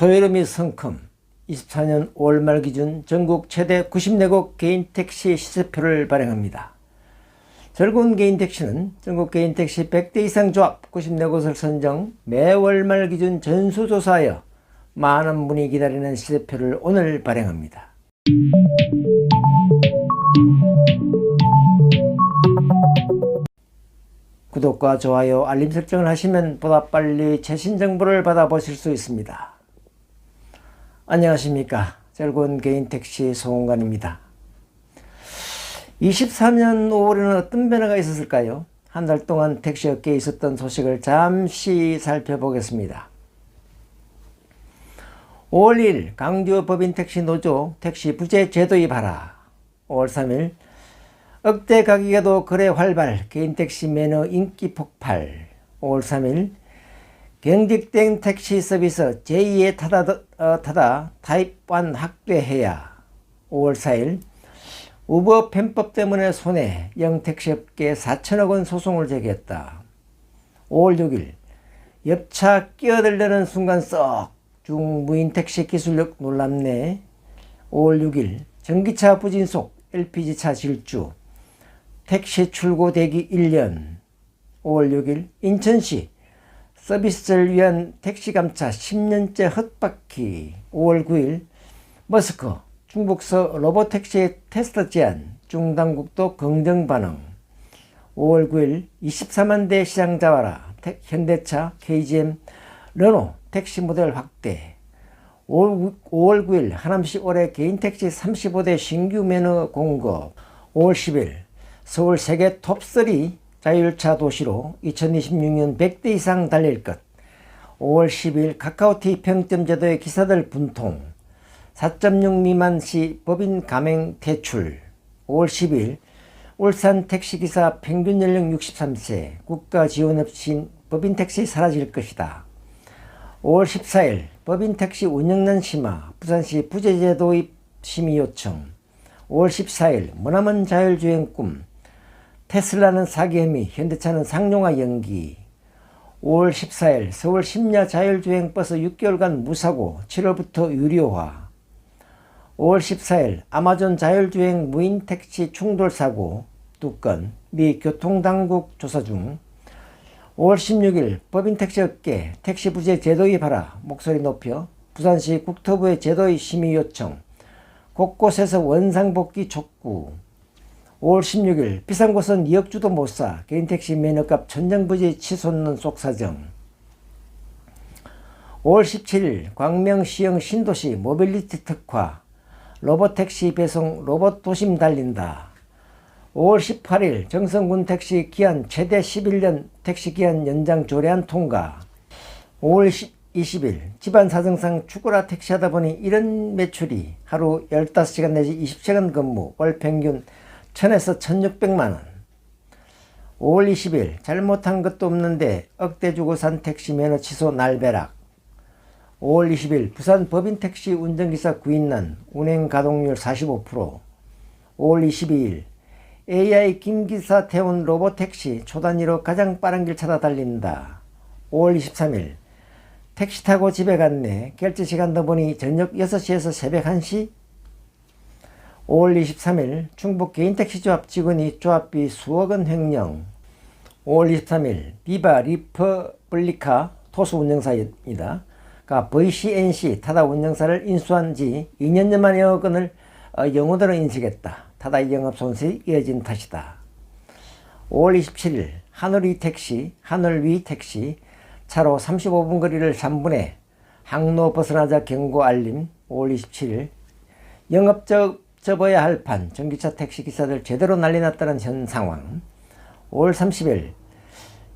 소요름이 성큼 24년 5월 말 기준 전국 최대 94곳 개인 택시 시세표를 발행합니다. 즐거운 개인 택시는 전국 개인 택시 100대 이상 조합 94곳을 선정 매월 말 기준 전수조사하여 많은 분이 기다리는 시세표를 오늘 발행합니다. 구독과 좋아요, 알림 설정을 하시면 보다 빨리 최신 정보를 받아보실 수 있습니다. 안녕하십니까. 즐거운 개인 택시 소공관입니다. 23년 5월에는 어떤 변화가 있었을까요? 한 달 동안 택시 업계에 있었던 소식을 잠시 살펴보겠습니다. 5월 1일 강주 법인 택시 노조 택시 부재 제도입하라. 5월 3일 억대 가격에도 거래 활발 개인 택시 매너 인기 폭발 5월 3일 경직된 택시 서비스 제2의 타다, 어, 타다 타입 1 확대해야 5월 4일 우버 편법 때문에 손해 영택시업계 4천억 원 소송을 제기했다. 5월 6일 옆차 끼어들려는 순간 썩 중무인 택시 기술력 놀랍네. 5월 6일 전기차 부진 속 LPG차 질주 택시 출고 대기 1년 5월 6일 인천시 서비스를 위한 택시 감차 10년째 헛바퀴. 5월 9일 머스크 중국서 로보택시의 테스트 제안 중당국도 긍정 반응. 5월 9일 24만 대 시장 잡아라 현대차, KGM, 르노 택시 모델 확대. 5월, 5월 9일 하남시 올해 개인 택시 35대 신규 매너 공급. 5월 10일 서울 세계 톱3 자율차 도시로 2026년 100대 이상 달릴 것. 5월 10일 카카오티 평점 제도의 기사들 분통. 4.6 미만 시 법인 가맹 퇴출. 5월 10일 울산 택시기사 평균 연령 63세 국가 지원 없이 법인 택시 사라질 것이다. 5월 14일 법인 택시 운영난 심화 부산시 부재제 도 입 심의 요청. 5월 14일 머나먼 자율주행 꿈 테슬라는 사기 혐의 현대차는 상용화 연기. 5월 14일 서울 심야 자율주행 버스 6개월간 무사고 7월부터 유료화. 5월 14일 아마존 자율주행 무인 택시 충돌 사고 두 건. 미 교통당국 조사 중. 5월 16일 법인 택시 업계 택시 부재 제도 입하라. 목소리 높여. 부산시 국토부의 제도의 심의 요청. 곳곳에서 원상복귀 촉구 5월 16일 비상고선 2억 주도 못 사 개인 택시 면허값 천정부지 치솟는 속사정. 5월 17일 광명시형 신도시 모빌리티 특화. 로봇 택시 배송 로봇 도심 달린다. 5월 18일 정성군 택시 기한 최대 11년 택시 기한 연장 조례안 통과. 5월 20일 집안 사정상 죽어라 택시하다 보니 이런 매출이 하루 15시간 내지 20시간 근무. 월 평균 1000에서 1600만원 5월 20일 잘못한 것도 없는데 억대 주고 산 택시 면허 취소 날벼락 5월 20일 부산 법인 택시 운전기사 구인난 운행 가동률 45% 5월 22일 AI 김기사 태운 로봇 택시 초단위로 가장 빠른 길 찾아 달린다. 5월 23일 택시 타고 집에 갔네. 결제 시간 더 보니 저녁 6시에서 새벽 1시 5월 23일 충북 개인택시조합 직원이 조합비 수억 원 횡령 5월 23일 비바 리퍼블리카 토스 운영사입니다. 가 VCNC 타다 운영사를 인수한 지 2년여 만에 여건을 영어대로 인식했다. 타다의 영업 손실이 이어진 탓이다. 5월 27일 하늘위 택시, 하늘위 택시 차로 35분 거리를 3분에 항로 벗어나자 경고 알림 5월 27일 영업 접어야 할 판 전기차 택시 기사들 제대로 난리 났다는 현 상황 5월 30일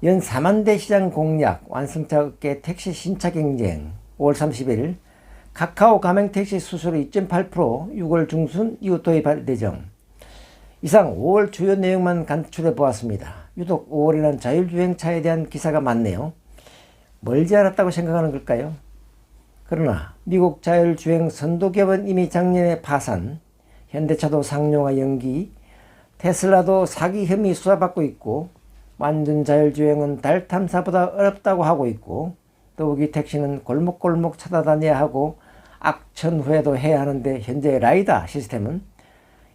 연 4만 대 시장 공략 완성차 업계 택시 신차 경쟁 5월 30일 카카오 가맹 택시 수수료 2.8% 6월 중순 이후 도입 예정 이상 5월 주요 내용만 간추려 보았습니다. 유독 5월이란 자율주행차에 대한 기사가 많네요. 멀지 않았다고 생각하는 걸까요? 그러나 미국 자율주행 선도기업은 이미 작년에 파산, 현대차도 상용화 연기, 테슬라도 사기 혐의 수사받고 있고 완전 자율주행은 달 탐사보다 어렵다고 하고 있고 더욱이 택시는 골목골목 찾아다녀야 하고 악천 후에도 해야 하는데 현재 라이다 시스템은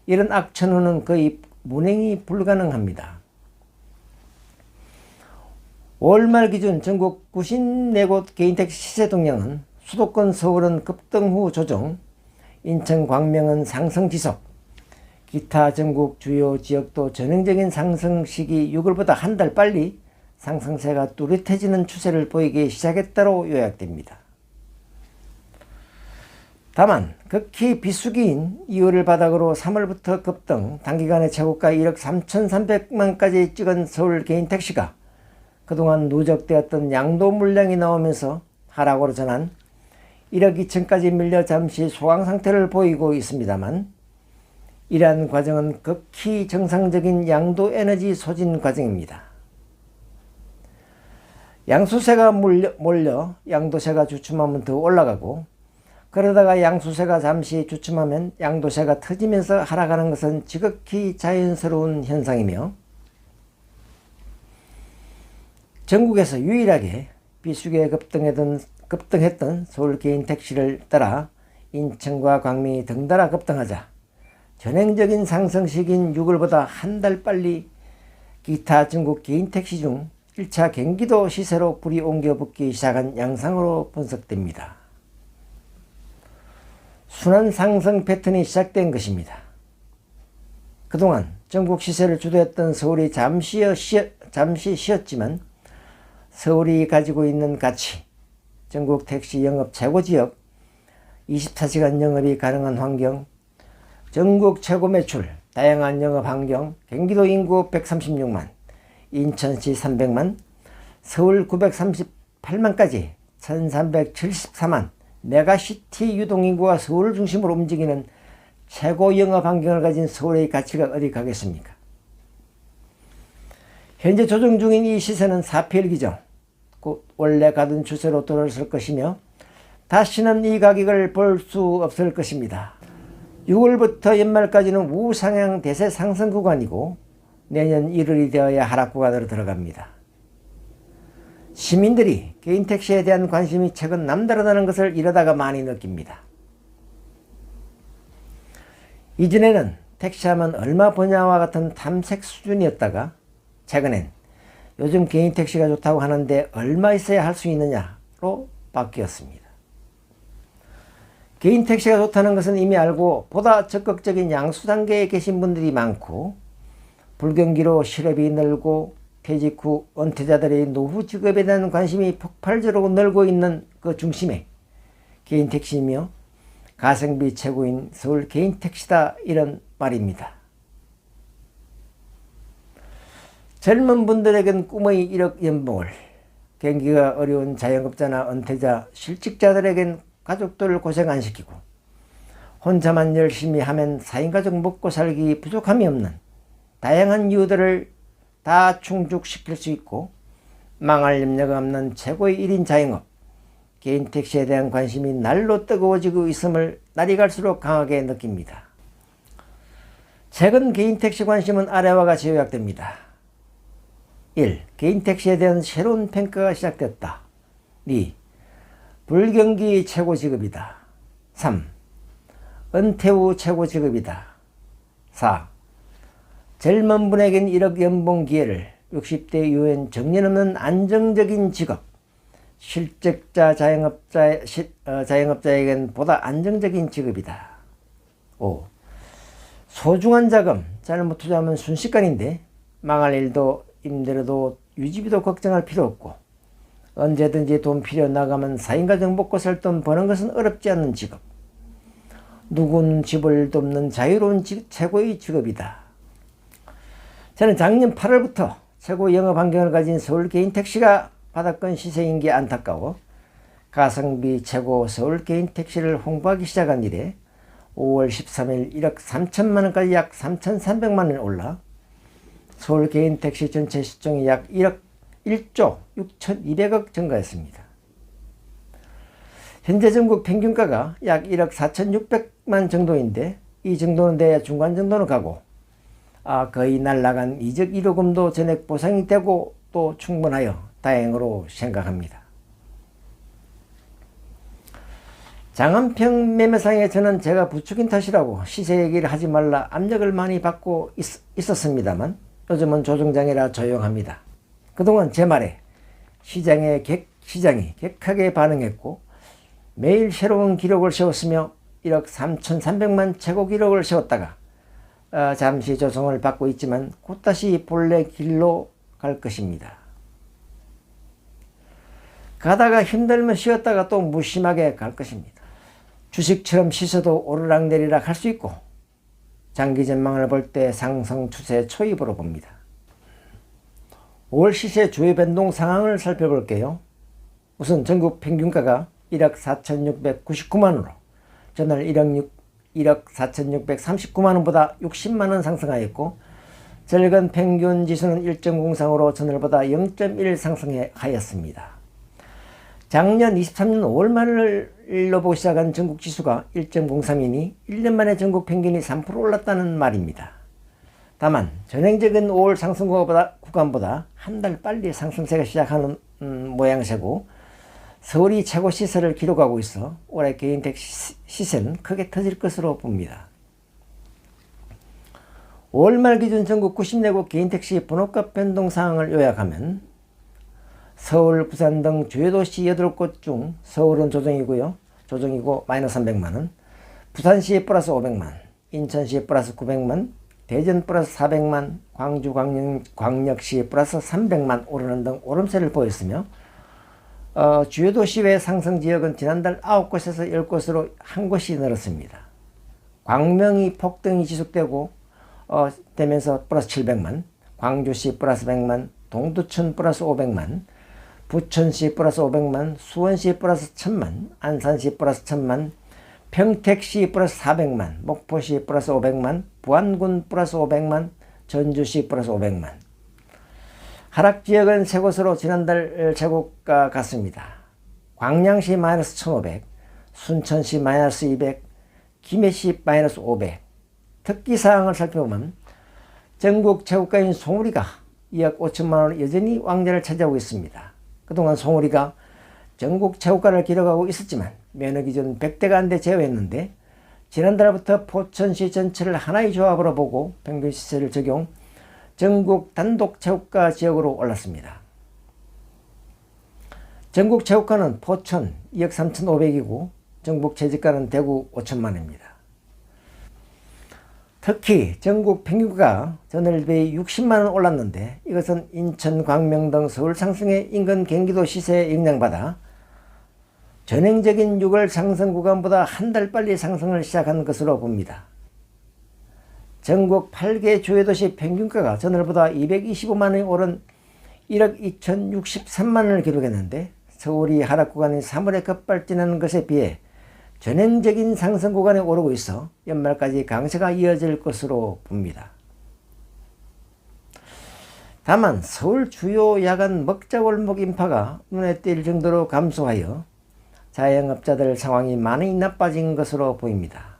이런 악천 후는 거의 문행이 불가능합니다. 5월 기준 전국 94곳 개인택시 시세 동향은 수도권 서울은 급등 후 조정, 인천 광명은 상승 지속, 기타 전국 주요 지역도 전형적인 상승 시기 6월보다 한 달 빨리 상승세가 뚜렷해지는 추세를 보이기 시작했다로 요약됩니다. 다만 극히 비수기인 2월을 바닥으로 3월부터 급등 단기간에 최고가 1억 3,300만까지 찍은 서울 개인 택시가 그동안 누적되었던 양도 물량이 나오면서 하락으로 전한 1억 2천까지 밀려 잠시 소강 상태를 보이고 있습니다만 이러한 과정은 극히 정상적인 양도 에너지 소진 과정입니다. 양수세가 몰려, 몰려 양도세가 주춤하면 더 올라가고 그러다가 양수세가 잠시 주춤하면 양도세가 터지면서 하락하는 것은 지극히 자연스러운 현상이며 전국에서 유일하게 비수기에 급등했던, 급등했던 서울 개인 택시를 따라 인천과 광명이 덩달아 급등하자 전행적인 상승 시기인 6월보다 한 달 빨리 기타 중국 개인 택시 중 1차 경기도 시세로 불이 옮겨 붙기 시작한 양상으로 분석됩니다. 순환 상승 패턴이 시작된 것입니다. 그동안 전국 시세를 주도했던 서울이 잠시 쉬었지만 서울이 가지고 있는 가치, 전국 택시 영업 최고 지역, 24시간 영업이 가능한 환경, 전국 최고 매출, 다양한 영업 환경, 경기도 인구 136만, 인천시 300만, 서울 938만까지 1374만, 메가시티 유동인구가 서울을 중심으로 움직이는 최고 영업 환경을 가진 서울의 가치가 어디 가겠습니까? 현재 조정 중인 이 시세는 4필 기정, 곧 원래 가던 추세로 돌아설 것이며 다시는 이 가격을 볼 수 없을 것입니다. 6월부터 연말까지는 우상향 대세 상승 구간이고 내년 1월이 되어야 하락 구간으로 들어갑니다. 시민들이 개인 택시에 대한 관심이 최근 남다르다는 것을 이러다가 많이 느낍니다. 이전에는 택시하면 얼마 버냐와 같은 탐색 수준이었다가 최근엔 요즘 개인 택시가 좋다고 하는데 얼마 있어야 할 수 있느냐로 바뀌었습니다. 개인 택시가 좋다는 것은 이미 알고 보다 적극적인 양수 단계에 계신 분들이 많고 불경기로 실업이 늘고 퇴직 후 은퇴자들의 노후 직업에 대한 관심이 폭발적으로 늘고 있는 그 중심에 개인 택시이며 가성비 최고인 서울 개인 택시다 이런 말입니다. 젊은 분들에겐 꿈의 1억 연봉을 경기가 어려운 자영업자나 은퇴자, 실직자들에겐 가족들을 고생 안 시키고 혼자만 열심히 하면 4인 가족 먹고 살기 부족함이 없는 다양한 이유들을 다 충족시킬 수 있고 망할 염려가 없는 최고의 1인 자영업 개인 택시에 대한 관심이 날로 뜨거워지고 있음을 날이 갈수록 강하게 느낍니다. 최근 개인 택시 관심은 아래와 같이 요약됩니다. 1. 개인 택시에 대한 새로운 평가가 시작됐다. 2. 불경기 최고 직업이다. 3. 은퇴 후 최고 직업이다. 4. 젊은 분에겐 1억 연봉 기회를 60대 이후엔 정년 없는 안정적인 직업 실적자 자영업자, 시, 어, 자영업자에겐 보다 안정적인 직업이다. 5. 소중한 자금 잘못 투자하면 순식간인데 망할 일도 힘들어도 유지비도 걱정할 필요 없고 언제든지 돈 필요 나가면 4인 가 정 먹고 살 돈 버는 것은 어렵지 않은 직업. 누군 집을 돕는 자유로운 직, 최고의 직업이다. 저는 작년 8월부터 최고 영업 환경을 가진 서울 개인 택시가 바닥권 시세인 게 안타까워 가성비 최고 서울 개인 택시를 홍보하기 시작한 이래 5월 13일 1억 3천만 원까지 약 3,300만 원이 올라 서울 개인 택시 전체 시총이 약 1억 1조 6,200억 증가했습니다. 현재 전국 평균가가 약 1억 4,600만 정도인데 이 정도는 돼야 중간 정도는 가고 아, 거의 날라간 이적 1호금도 전액 보상이 되고 또 충분하여 다행으로 생각합니다. 장안평 매매상에 저는 제가 부추긴 탓이라고 시세 얘기를 하지 말라 압력을 많이 받고 있, 었습니다만 요즘은 조정장이라 조용합니다. 그동안 제 말에 시장의 객, 시장이 객하게 반응했고 매일 새로운 기록을 세웠으며 1억 3,300만 최고 기록을 세웠다가 어, 잠시 조성을 받고 있지만 곧다시 본래 길로 갈 것입니다. 가다가 힘들면 쉬었다가 또 무심하게 갈 것입니다. 주식처럼 시세도 오르락내리락 할 수 있고 장기 전망을 볼 때 상승 추세 초입으로 봅니다. 올 시세 주요 변동 상황을 살펴볼게요. 우선 전국 평균가가 1억 4,699만원으로 전월 1억 6, 1억 4,639만원보다 60만원 상승하였고 절간 평균 지수는 1.03으로 전월보다 0.1 상승해 하였습니다. 작년 23년 5월 말로 보기 시작한 전국 지수가 1.03이니 1년 만에 전국 평균이 3% 올랐다는 말입니다. 다만 전행적인 5월 상승 구간보다 한 달 빨리 상승세가 시작하는 음, 모양새고 서울이 최고 시세를 기록하고 있어 올해 개인택 시세는 크게 터질 것으로 봅니다. 5월 말 기준 전국 90내국 개인택시 번호값 변동 사항을 요약하면 서울, 부산 등 주요 도시 8곳 중 서울은 조정이고요. 조정이고 마이너스 300만원, 부산시 플러스 500만, 인천시 플러스 900만, 대전 플러스 400만, 광주 광역, 광역시 플러스 300만 오르는 등 오름세를 보였으며 어, 주요 도시 외 상승 지역은 지난달 9곳에서 10곳으로 한 곳이 늘었습니다. 광명이 폭등이 지속되고 어, 되면서 플러스 700만, 광주시 플러스 100만, 동두천 플러스 500만, 부천시 플러스 500만, 수원시 플러스 1000만, 안산시 플러스 1000만, 평택시 플러스 400만, 목포시 플러스 500만, 부안군 플러스 500만, 전주시 플러스 500만. 하락 지역은 세 곳으로 지난달 제고가 같습니다. 광양시 마이너스 1500, 순천시 마이너스 200, 김해시 마이너스 500. 특기사항을 살펴보면 전국 최고가인 송우리가 2억 5천만 원 여전히 왕자를 차지하고 있습니다. 그동안 송우리가 전국 최고가를 기록하고 있었지만 면허 기준 100대가 안 돼 제외했는데 지난달부터 포천시 전체를 하나의 조합으로 보고 평균 시세를 적용 전국 단독 최고가 지역으로 올랐습니다. 전국 최고가는 포천 2억 3,500이고 전국 최저가는 대구 5천만원입니다. 특히 전국 평균가 전월 대비 60만원 올랐는데 이것은 인천, 광명 등 서울 상승의 인근 경기도 시세에 영향받아 전행적인 6월 상승 구간보다 한 달 빨리 상승을 시작한 것으로 봅니다. 전국 8개 주요 도시 평균가가 전월보다 225만원이 오른 1억 2063만원을 기록했는데 서울이 하락 구간이 3월에 급발진하는 것에 비해 전행적인 상승 구간에 오르고 있어 연말까지 강세가 이어질 것으로 봅니다. 다만 서울 주요 야간 먹자골목 인파가 눈에 띌 정도로 감소하여 자영업자들 상황이 많이 나빠진 것으로 보입니다.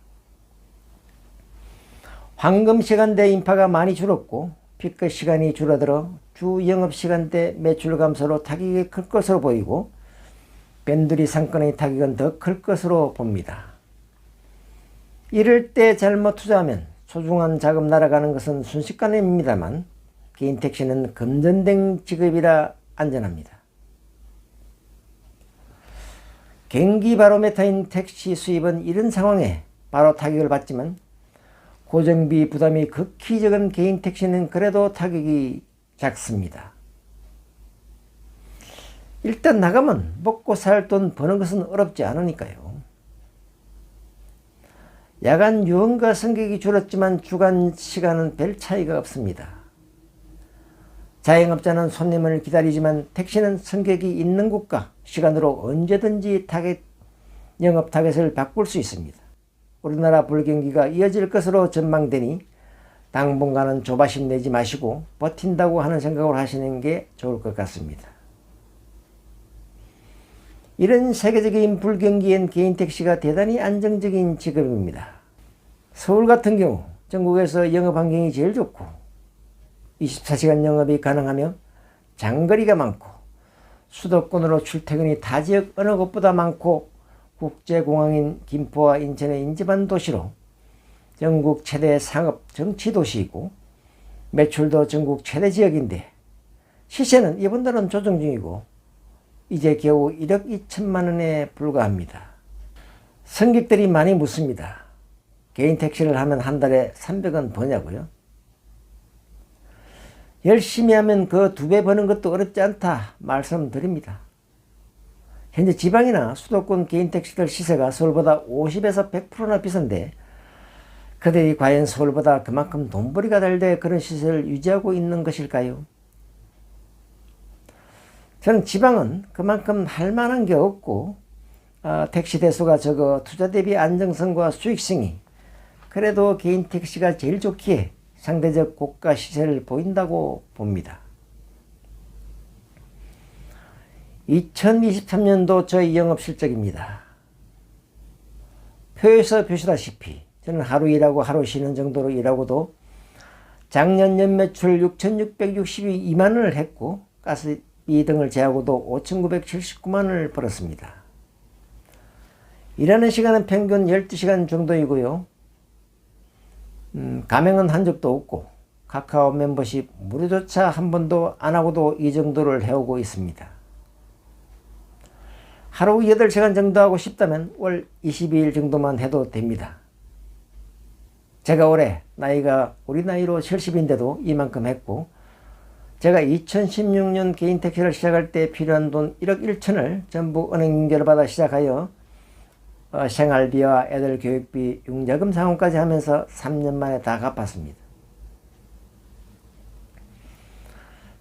황금 시간대 인파가 많이 줄었고 피크 시간이 줄어들어 주 영업 시간대 매출 감소로 타격이 클 것으로 보이고 밴드리 상권의 타격은 더 클 것으로 봅니다. 이럴 때 잘못 투자하면 소중한 자금 날아가는 것은 순식간입니다만 개인 택시는 금전된 직업이라 안전합니다. 경기 바로메타인 택시 수입은 이런 상황에 바로 타격을 받지만 고정비 부담이 극히 적은 개인 택시는 그래도 타격이 작습니다. 일단 나가면 먹고 살 돈 버는 것은 어렵지 않으니까요. 야간 유흥과 승객이 줄었지만 주간 시간은 별 차이가 없습니다. 자영업자는 손님을 기다리지만 택시는 승객이 있는 곳과 시간으로 언제든지 타겟, 영업 타겟을 바꿀 수 있습니다. 우리나라 불경기가 이어질 것으로 전망되니 당분간은 조바심 내지 마시고 버틴다고 하는 생각을 하시는 게 좋을 것 같습니다. 이런 세계적인 불경기엔 개인 택시가 대단히 안정적인 직업입니다. 서울 같은 경우 전국에서 영업 환경이 제일 좋고 24시간 영업이 가능하며 장거리가 많고 수도권으로 출퇴근이 타 지역 어느 곳보다 많고 국제공항인 김포와 인천의 인접한 도시로 전국 최대 상업 정치 도시이고 매출도 전국 최대 지역인데 시세는 이분들은 조정 중이고 이제 겨우 1억 2천만 원에 불과합니다. 승객들이 많이 묻습니다. 개인 택시를 하면 한 달에 300원 버냐고요? 열심히 하면 그 두 배 버는 것도 어렵지 않다 말씀드립니다. 현재 지방이나 수도권 개인 택시들 시세가 서울보다 50에서 100%나 비싼데 그들이 과연 서울보다 그만큼 돈벌이가 될 때 그런 시세를 유지하고 있는 것일까요? 저는 지방은 그만큼 할 만한 게 없고 어, 택시 대수가 적어 투자 대비 안정성과 수익성이 그래도 개인 택시가 제일 좋기에 상대적 고가 시세를 보인다고 봅니다. 2023년도 저희 영업 실적입니다. 표에서 보시다시피 저는 하루 일하고 하루 쉬는 정도로 일하고도 작년 연매출 6,662만 원을 했고 가스 비 등을 제하고도 5,979만 원을 벌었습니다. 일하는 시간은 평균 12시간 정도이고요. 음, 가맹은 한 적도 없고 카카오 멤버십 무료조차 한 번도 안 하고도 이 정도를 해오고 있습니다. 하루 8시간 정도 하고 싶다면 월 22일 정도만 해도 됩니다. 제가 올해 나이가 우리 나이로 70인데도 이만큼 했고 제가 2016년 개인 택시를 시작할 때 필요한 돈 1억 1천을 전부 은행 연결을 받아 시작하여 어, 생활비와 애들 교육비, 융자금 상환까지 하면서 3년 만에 다 갚았습니다.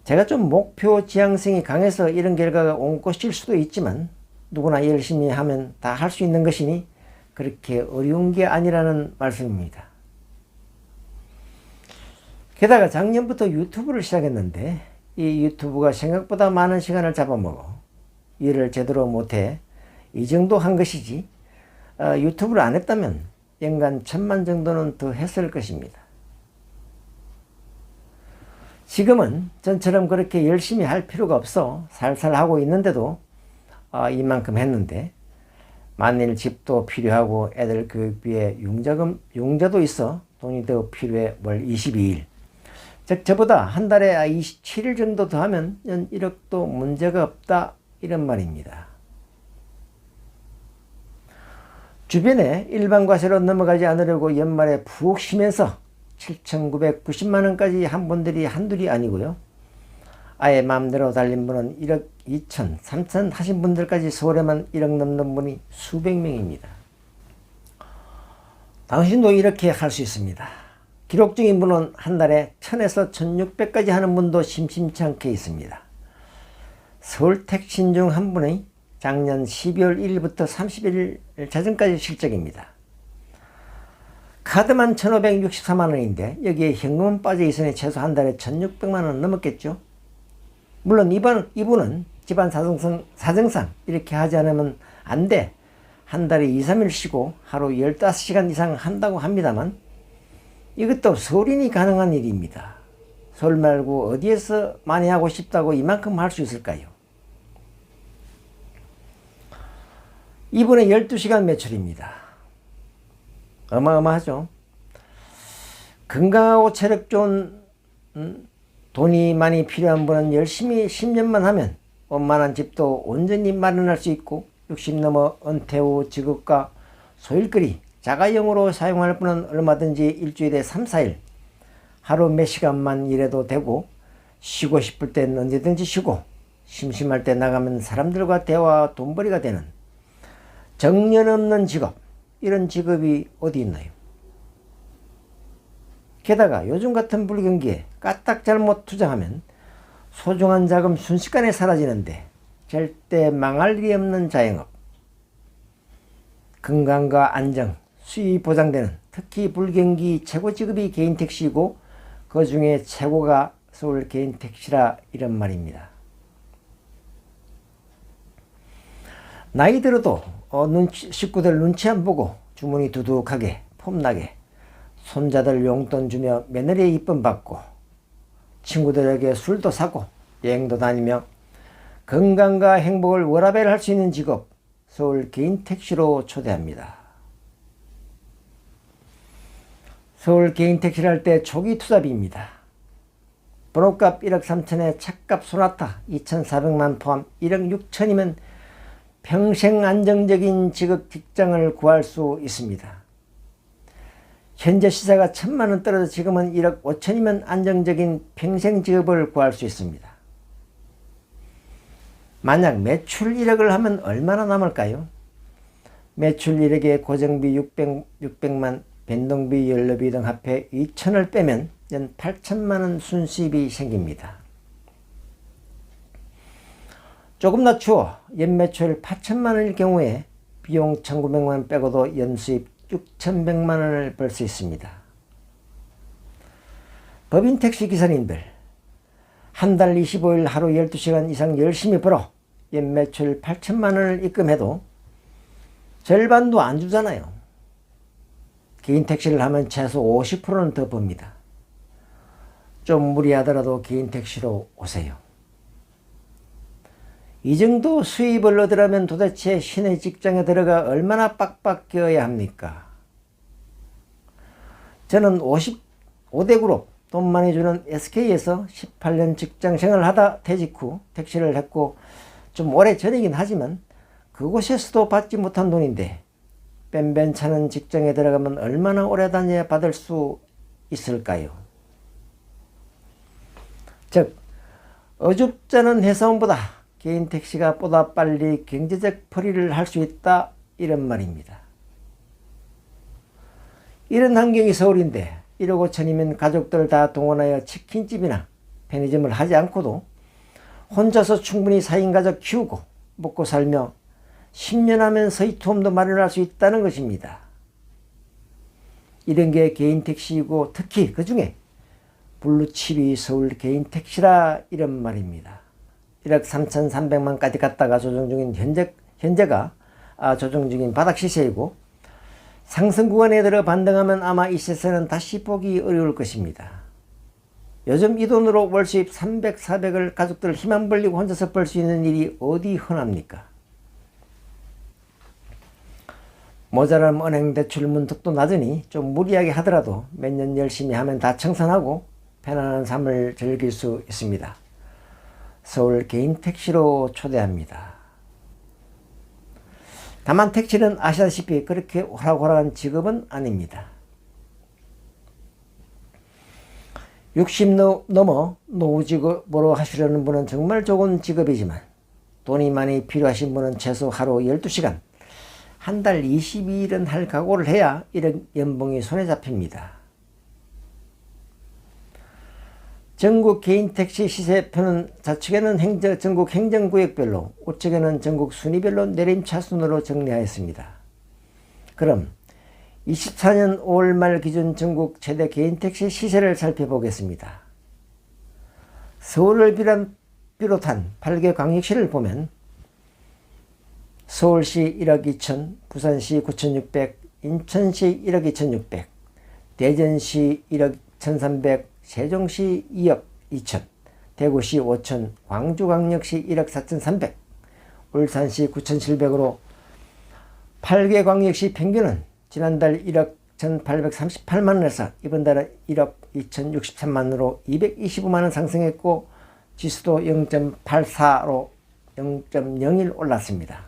제가 좀 목표 지향성이 강해서 이런 결과가 온 것일 수도 있지만 누구나 열심히 하면 다 할 수 있는 것이니 그렇게 어려운 게 아니라는 말씀입니다. 게다가 작년부터 유튜브를 시작했는데 이 유튜브가 생각보다 많은 시간을 잡아먹어 일을 제대로 못해 이 정도 한 것이지 어, 유튜브를 안 했다면 연간 천만 정도는 더 했을 것입니다. 지금은 전처럼 그렇게 열심히 할 필요가 없어 살살 하고 있는데도 어, 이만큼 했는데 만일 집도 필요하고 애들 교육비에 융자금 융자도 있어 돈이 더 필요해 월 22일 즉 저보다 한 달에 27일 정도 더 하면 연 1억도 문제가 없다 이런 말입니다. 주변에 일반 과세로 넘어가지 않으려고 연말에 푹 쉬면서 7,990만 원까지 한 분들이 한둘이 아니고요. 아예 마음대로 달린 분은 1억 2천, 3천 하신 분들까지 서울에만 1억 넘는 분이 수백 명입니다. 당신도 이렇게 할 수 있습니다. 기록적인 분은 한 달에 1000에서 1600까지 하는 분도 심심치 않게 있습니다. 서울 택신 중 한 분의 작년 12월 1일부터 31일 자정까지 실적입니다. 카드만 1564만 원인데 여기에 현금은 빠져 있으니 최소 한 달에 1600만 원 넘었겠죠. 물론 이번, 이분은 집안 사정상, 사정상 이렇게 하지 않으면 안 돼. 한 달에 2, 3일 쉬고 하루 15시간 이상 한다고 합니다만 이것도 서울인이 가능한 일입니다. 서울 말고 어디에서 많이 하고 싶다고 이만큼 할 수 있을까요? 이분의 12시간 매출입니다. 어마어마하죠. 건강하고 체력 좋은 음, 돈이 많이 필요한 분은 열심히 10년만 하면 원만한 집도 온전히 마련할 수 있고 60 넘어 은퇴 후 직업과 소일거리 자가용으로 사용할 분은 얼마든지 일주일에 3, 4일 하루 몇 시간만 일해도 되고 쉬고 싶을 땐 언제든지 쉬고 심심할 때 나가면 사람들과 대화 돈벌이가 되는 정년 없는 직업 이런 직업이 어디 있나요? 게다가 요즘 같은 불경기에 까딱 잘못 투자하면 소중한 자금 순식간에 사라지는데 절대 망할 일이 없는 자영업 건강과 안정, 수입이 보장되는 특히 불경기 최고 직업이 개인 택시이고 그 중에 최고가 서울 개인 택시라 이런 말입니다. 나이 들어도 어, 눈치, 식구들 눈치 안 보고 주머니 두둑하게 폼나게 손자들 용돈 주며 며느리의 이쁨 받고 친구들에게 술도 사고 여행도 다니며 건강과 행복을 워라벨 할 수 있는 직업 서울 개인 택시로 초대합니다. 서울 개인 택시를 할 때 초기 투자비입니다. 번호값 1억 3천에 차값 소나타 2,400만 포함 1억 6천이면 평생 안정적인 직업 직장을 구할 수 있습니다. 현재 시세가 천만 원 떨어져 지금은 1억 5천이면 안정적인 평생 직업을 구할 수 있습니다. 만약 매출 1억을 하면 얼마나 남을까요? 매출 1억에 고정비 600, 600만, 변동비, 연료비 등 합해 2천을 빼면 연 8천만 원 순수입이 생깁니다. 조금 낮추어 연매출 8천만 원일 경우에 비용 1,900만 원 빼고도 연수입 6,100만 원을 벌 수 있습니다. 법인 택시 기사님들 한 달 25일 하루 12시간 이상 열심히 벌어 연매출 8천만 원을 입금해도 절반도 안 주잖아요. 개인 택시를 하면 최소 50%는 더 법니다. 좀 무리하더라도 개인 택시로 오세요. 이 정도 수입을 얻으려면 도대체 신의 직장에 들어가 얼마나 빡빡 끼어야 합니까? 저는 55대 그룹 돈 많이 주는 SK에서 18년 직장 생활을 하다 퇴직 후 택시를 했고 좀 오래 전이긴 하지만 그곳에서도 받지 못한 돈인데 차는 직장에 들어가면 얼마나 오래 다녀야 받을 수 있을까요? 즉 어줍잖은 회사원보다 개인 택시가 보다 빨리 경제적 벌이를 할 수 있다 이런 말입니다. 이런 환경이 서울인데 1억 5천이면 가족들 다 동원하여 치킨집이나 편의점을 하지 않고도 혼자서 충분히 4인 가족 키우고 먹고 살며 10년 하면 서희투움도 마련할 수 있다는 것입니다. 이런 게 개인 택시이고 특히 그 중에 블루칩이 서울 개인 택시라 이런 말입니다. 1억 3,300만까지 갔다가 조정 중인 현재, 현재가 아, 조정 중인 바닥 시세이고 상승 구간에 들어 반등하면 아마 이 시세는 다시 보기 어려울 것입니다. 요즘 이 돈으로 월 수입 300, 400을 가족들 힘 안 벌리고 혼자서 벌 수 있는 일이 어디 흔합니까? 모자람 은행 대출 문턱도 낮으니 좀 무리하게 하더라도 몇 년 열심히 하면 다 청산하고 편안한 삶을 즐길 수 있습니다. 서울 개인 택시로 초대합니다. 다만 택시는 아시다시피 그렇게 호락호락한 직업은 아닙니다. 60 넘어 노후직업으로 하시려는 분은 정말 좋은 직업이지만 돈이 많이 필요하신 분은 최소 하루 12시간 한 달 22일은 할 각오를 해야 이런 연봉이 손에 잡힙니다. 전국 개인 택시 시세표는 좌측에는 행정, 전국 행정구역별로 우측에는 전국 순위별로 내림차순으로 정리하였습니다. 그럼 24년 5월 말 기준 전국 최대 개인 택시 시세를 살펴보겠습니다. 서울을 비롯한 8개 광역시를 보면 서울시 1억 2천, 부산시 9,600, 인천시 1억 2,600, 대전시 1억 1,300, 세종시 2억 2천, 대구시 5천, 광주광역시 1억 4천3백 울산시 9천7백으로 8개 광역시 평균은 지난달 1억 1,838만원에서 이번 달은 1억 2,063만원으로 225만원 상승했고 지수도 0.84로 0.01 올랐습니다.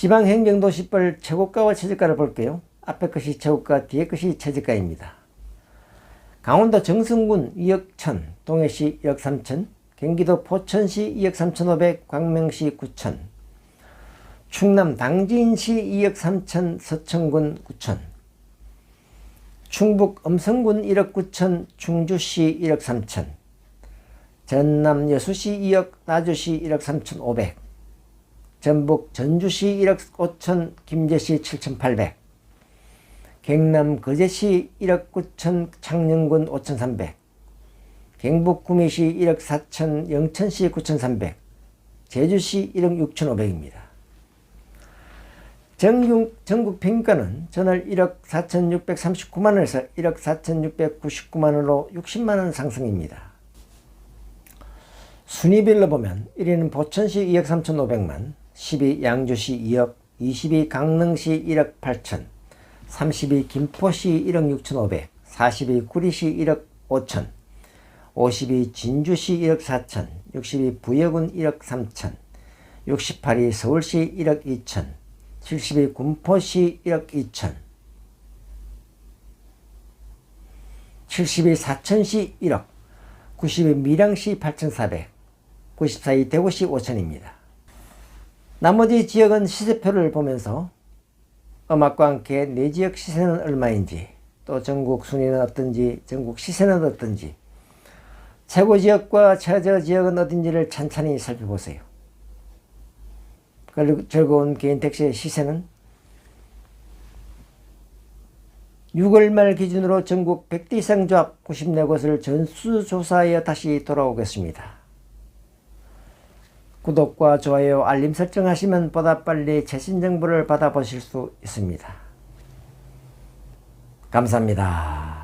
지방행정도시별 최고가와 최저가를 볼게요. 앞에 것이 최고가, 뒤에 것이 최저가입니다. 강원도 정승군 2억 1천, 동해시 1억 3천, 경기도 포천시 2억 3천5백, 광명시 9천, 충남 당진시 2억 3천, 서천군 9천, 충북 음성군 1억 9천, 충주시 1억 3천, 전남 여수시 2억, 나주시 1억 3천 5백, 전북 전주시 1억 5천, 김제시 7천 8백, 경남 거제시 1억 9천 창녕군 5천3백 경북 구미시 1억 4천 영천시 9천3백 제주시 1억 6천5백입니다. 전국, 전국 평가는 전월 1억 4천639만원에서 1억 4천699만원으로 60만원 상승입니다. 순위별로 보면 1위는 포천시 2억 3,500만, 10위 양주시 2억, 20위 강릉시 1억 8천, 30위 김포시 1억 6,500, 40위 구리시 1억 5천, 50위 진주시 1억 4천, 60위 부여군 1억 3천, 68위 서울시 1억 2천, 70위 군포시 1억 2천, 70위 사천시 1억, 90위 밀양시 8,400, 94위 대구시 5천입니다. 나머지 지역은 시세표를 보면서 음악과 함께 내 지역 시세는 얼마인지 또 전국 순위는 어떤지 전국 시세는 어떤지 최고 지역과 최저 지역은 어딘지를 찬찬히 살펴보세요. 그리고 즐거운 개인 택시의 시세는 6월 말 기준으로 전국 100대 이상 조합 94곳을 전수조사하여 다시 돌아오겠습니다. 구독과 좋아요, 알림 설정하시면 보다 빨리 최신 정보를 받아보실 수 있습니다. 감사합니다.